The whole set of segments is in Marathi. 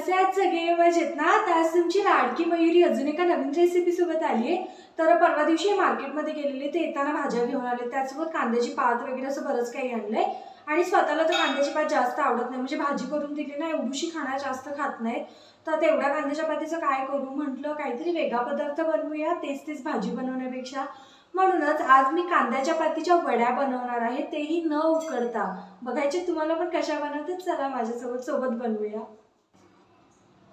कसे आहेत सगळे मजेत ना तर आज तुमची लाडकी मयुरी अजून एका नवीन रेसिपी सोबत आली आहे. तर परवा दिवशी मार्केटमध्ये गेलेले ते येताना भाज्या घेऊन आले. त्याचसोबत कांद्याची पात वगैरे असं बरंच काही आणलंय. आणि स्वतःला तर कांद्याची पात जास्त आवडत नाही. म्हणजे भाजी करून दिली ना एवढीशी खाणं जास्त खात नाही तर तेवढ्या कांद्याच्या पातीचं काय करू म्हटलं काहीतरी वेगळा पदार्थ बनवूया. तेच तेच भाजी बनवण्यापेक्षा. म्हणूनच आज मी कांद्याच्या पातीच्या वड्या बनवणार आहे. तेही न उकडता. बघायचे तुम्हाला पण कशा बनवतात चला माझ्यासोबत सोबत बनवूया.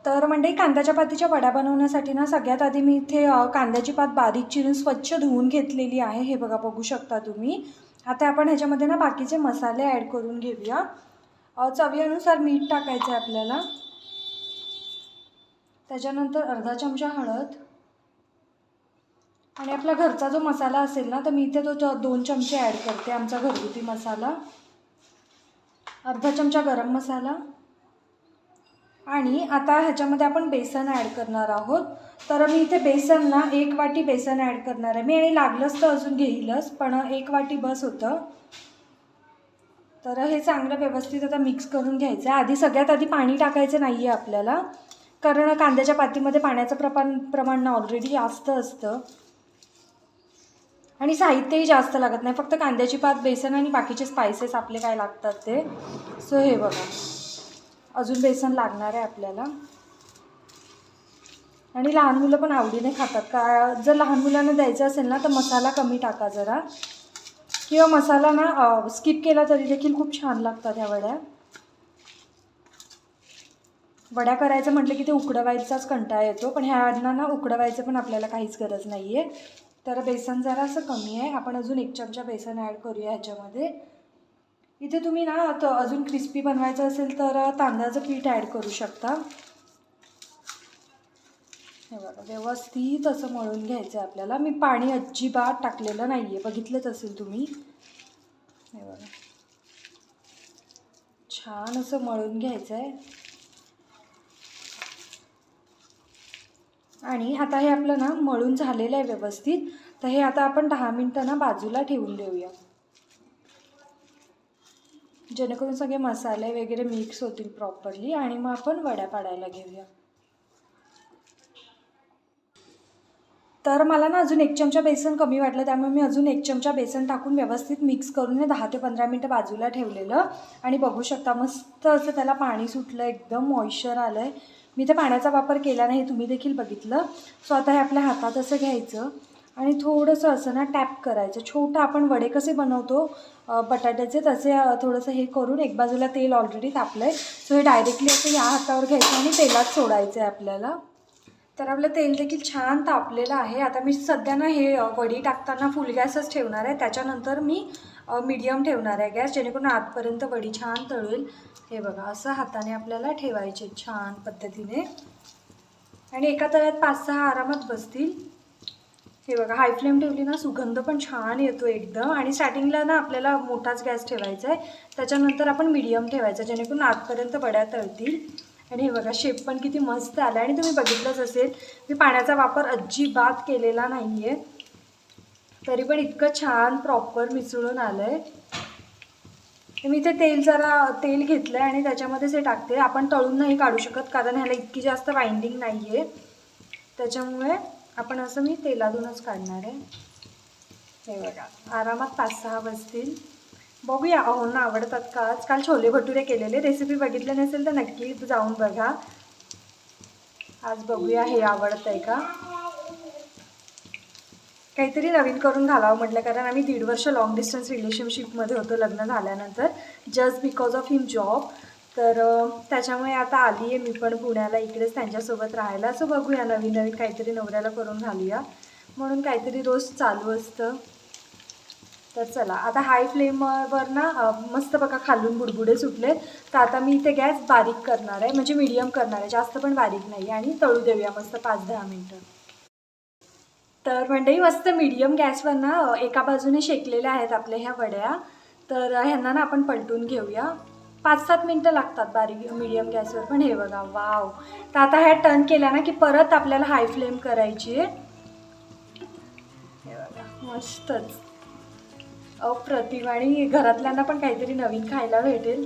तर म्हणजे कांद्याच्या पातीच्या वड्या बनवण्यासाठी ना सगळ्यात आधी मी इथे कांद्याची पात बारीक चिरून स्वच्छ धुवून घेतलेली आहे. हे बघा बघू शकता तुम्ही. आता आपण ह्याच्यामध्ये ना बाकीचे मसाले ॲड करून घेऊया. चवीनुसार मीठ टाकायचं आहे आपल्याला. त्याच्यानंतर अर्धा चमचा हळद. आणि आपला घरचा जो मसाला असेल ना तर मी इथे तो च- दोन चमचे ॲड करते आमचा घरगुती मसाला. अर्धा चमचा गरम मसाला. आणि आता ह्याच्यामध्ये आपण बेसन ॲड करणार आहोत. तर मी इथे बेसन ना एक वाटी बेसन ॲड करणार आहे. मी आणि लागलंच तर अजून घेईलच पण एक वाटी बस होतं. तर हे चांगलं व्यवस्थित आता मिक्स करून घ्यायचं आहे. आधी सगळ्यात आधी पाणी टाकायचं नाही आहे आपल्याला कारण कांद्याच्या पातीमध्ये पाण्याचं प्रमाण प्रमाण ना ऑलरेडी जास्त असतं. आणि साहित्यही जास्त लागत नाही. फक्त कांद्याची पात बेसन आणि बाकीचे स्पायसेस आपले काय लागतात ते. सो हे बघा. अजून बेसन लागणार आहे आपल्याला. आणि लहान मुलं पण आवडीने खातात. का जर लहान मुलांना द्यायचं असेल ना तर मसाला कमी टाका जरा. किंवा मसाला ना स्किप केला तरी देखील खूप छान लागतात ह्या वड्या. वड्या करायचं म्हटलं की ते उकडवायचाच कंटाळा येतो. पण ह्यांना ना उकडवायचं पण आपल्याला काहीच गरज नाही आहे तर बेसन जरा असं कमी आहे. आपण अजून एक चमचा बेसन ॲड करूया ह्याच्यामध्ये. इथे तुम्ही ना तर अजून क्रिस्पी बनवायचं असेल तर तांदळाचं पीठ ॲड करू शकता. हे बघा व्यवस्थित असं मळून घ्यायचं आहे आपल्याला. मी पाणी अजिबात टाकलेलं नाही आहे बघितलंच असेल तुम्ही. हे बघा. छान असं मळून घ्यायचं आहे आणि आता हे आपलं ना मळून झालेलं आहे व्यवस्थित. तर हे आता आपण दहा मिनटं ना बाजूला ठेवून देऊया. जेणेकरून सगळे मसाले वगैरे मिक्स होतील प्रॉपरली आणि मग आपण वड्या पाडायला घेऊया. तर मला ना अजून एक चमचा बेसन कमी वाटलं त्यामुळे मी अजून एक चमचा बेसन टाकून व्यवस्थित मिक्स करून दहा ते पंधरा मिनटं बाजूला ठेवलेलं. आणि बघू शकता मस्त असं त्याला पाणी सुटलं एकदम मॉइश्चर आलं आहे मी ते पाण्याचा वापर केला नाही तुम्ही देखील बघितलं. सो आता हे आपल्या हातात असं घ्यायचं. आणि थोडंसं असं ना टॅप करायचं. छोटं आपण वडे कसे बनवतो बटाट्याचे तसे थोडंसं हे करून एक बाजूला तेल ऑलरेडी तापलं आहे सो हे डायरेक्टली असं या हातावर घ्यायचं आणि तेलात सोडायचं आहे आपल्याला. तर आपलं तेल देखील छान तापलेलं आहे. आता मी सध्या ना हे वडी टाकताना फुल गॅसच ठेवणार आहे. त्याच्यानंतर मी मीडियम ठेवणार आहे गॅस जेणेकरून आतपर्यंत वडी छान तळेल. हे बघा असं हाताने आपल्याला ठेवायचे छान पद्धतीने. आणि एका तळ्यात पाच सहा आरामात बसतील. हे बघा हाय फ्लेम ठेवली ना सुगंध पण छान येतो एकदम. आणि स्टार्टिंगला ना आपल्याला मोठाच गॅस ठेवायचा आहे त्याच्यानंतर आपण मिडियम ठेवायचा जेणेकरून आतपर्यंत वड्या तळतील. आणि हे बघा शेप पण किती मस्त आला आणि तुम्ही बघितलंच असेल मी पाण्याचा वापर अजिबात केलेला नाही आहे तरी पण इतकं छान प्रॉपर मिसळून आलं आहे मी ते तेल जरा तेल घेतलं आहे आणि त्याच्यामध्येच हे टाकते. आपण तळून नाही काढू शकत कारण ह्याला इतकी जास्त बाइंडिंग नाही आहे त्याच्यामुळे आपण असं मी तेलातूनच काढणार आहे. हे बघा आरामात पाच सहा बसतील. बघूया अहोंना आवडतात का? आजकाल छोले भटुरे केलेले रेसिपी बघितले नसेल तर नक्की जाऊन बघा. आज बघूया हे आवडतं आहे का? काहीतरी नवीन करून घालावं म्हटलं कारण आम्ही दीड वर्ष लाँग डिस्टन्स रिलेशनशिपमध्ये होतो लग्न झाल्यानंतर just because of him job तर त्याच्यामुळे आता आली आहे मी पण पुण्याला. इकडेच त्यांच्यासोबत राहायला. असं बघूया नवीन नवीन काहीतरी नवऱ्याला करून घालूया. म्हणून काहीतरी रोज चालू असतं. तर चला आता हाय फ्लेमवर ना मस्त बघा खालून बुडबुडे सुटले तर आता मी इथे गॅस बारीक करणार आहे. म्हणजे मीडियम करणार आहे. जास्त पण बारीक नाही आणि तळू देऊया मस्त पाच दहा मिनटं. तर मंडळी मस्त मीडियम गॅसवर ना एका बाजूने शेकलेल्या आहेत आपल्या ह्या वड्या. तर ह्यांना ना आपण पलटून घेऊया. पाच सात मिनटं लागतात बारीक मीडियम गॅसवर. पण हे बघा वाव तर आता ह्या टर्न केल्या ना की परत आपल्याला हाय फ्लेम करायची आहे. हे बघा मस्तच. अप्रतिम. आणि घरातल्यांना पण काहीतरी नवीन खायला भेटेल.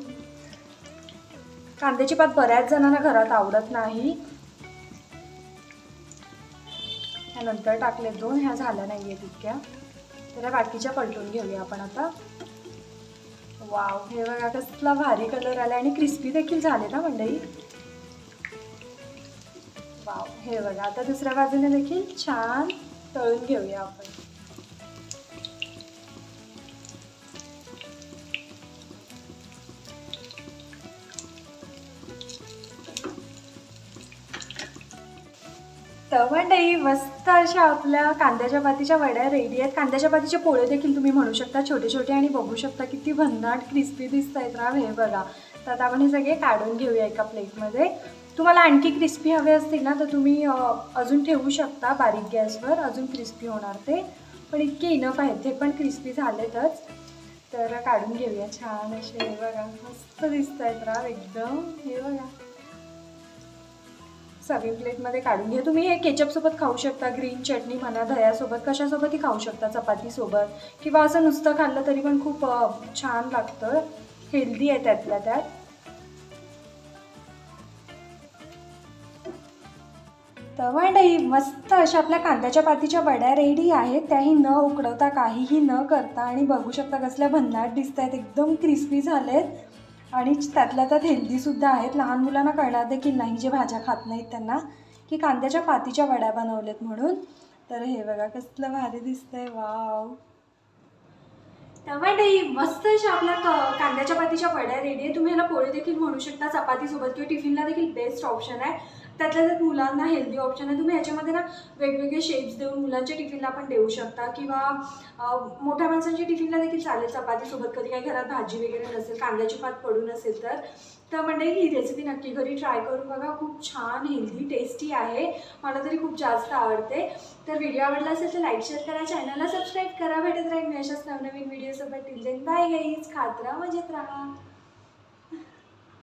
कांद्याची पात बऱ्याच जणांना घरात आवडत नाही. ह्यानंतर टाकले दोन ह्या झाल्या नाही आहे तितक्या तर बाकीच्या पलटून घेऊया आपण आता. वाव हे बघा कसला भारी कलर आला आणि क्रिस्पी देखील झाले ना मंडळी वाव हे बघा आता दुसऱ्या बाजूने देखील छान तळून घेऊया आपण. तर मंडळी मस्त अशा आपल्या कांद्याच्या पातीच्या वड्या रेडी आहेत. कांद्याच्या पातीचे पोळे देखील तुम्ही म्हणू शकता छोटे छोटे आणि बघू शकता किती भन्नाट क्रिस्पी दिसत आहेत राम हे बघा. तर आता आपण हे सगळे काढून घेऊया एका प्लेटमध्ये. तुम्हाला आणखी क्रिस्पी हवे असतील ना तर तुम्ही अजून ठेवू शकता बारीक गॅसवर अजून क्रिस्पी होणार ते. पण इतके इनफ आहेत ते पण क्रिस्पी झालेतच. तर काढून घेऊया छान असे हे बघा मस्त दिसत आहेत राव एकदम हे बघा. सर्विंग प्लेटमध्ये काढून घ्या तुम्ही हे केचपसोबत खाऊ शकता ग्रीन चटणी म्हणा दह्यासोबत कशासोबतही खाऊ शकता चपातीसोबत. किंवा असं नुसतं खाल्लं तरी पण खूप छान लागतं. हेल्दी आहे त्यातल्या त्यात. तर मस्त अशा आपल्या कांद्याच्या पातीच्या वड्या रेडी आहेत. त्याही न उकडवता काहीही न करता आणि बघू शकता कसल्या भन्नाट दिसत आहेत एकदम क्रिस्पी झालेत. आणि त्यातल्या त्यात हेल्दीसुद्धा आहेत. लहान मुलांना कळणार देखील नाही जे भाज्या खात नाहीत त्यांना की कांद्याच्या पातीच्या वड्या बनवल्यात म्हणून. तर हे बघा कसलं भारी दिसतंय. वाव. टमाटे मस्त अशा आपल्या क- कांद्याच्या पातीच्या वड्या रेडी आहे तुम्ही ह्याला पोळी देखील म्हणू शकता. चपातीसोबत किंवा टिफिनला देखील बेस्ट ऑप्शन आहे. त्यातल्या त्यात मुलांना हेल्दी ऑप्शन आहे. तुम्ही ह्याच्यामध्ये ना वेगवेगळे शेप्स देऊन मुलांच्या टिफिनला पण देऊ शकता किंवा मोठ्या माणसांच्या टिफिनला देखील चालेल. चपातीसोबत कधी काही घरात भाजी वगैरे नसेल कांद्याची पात पडून असेल तर. तर म्हणजे ही रेसिपी नक्की घरी ट्राय करून बघा. खूप छान हेल्दी टेस्टी आहे. मला तरी खूप जास्त आवडते. तर व्हिडिओ आवडला असेल तर लाईक शेअर करा. चॅनलला सबस्क्राईब करा. भेटत राहील मी अशाच नवनवीन व्हिडिओसोबत टिल देन बाय गाईज खात राहा मजेत राहा.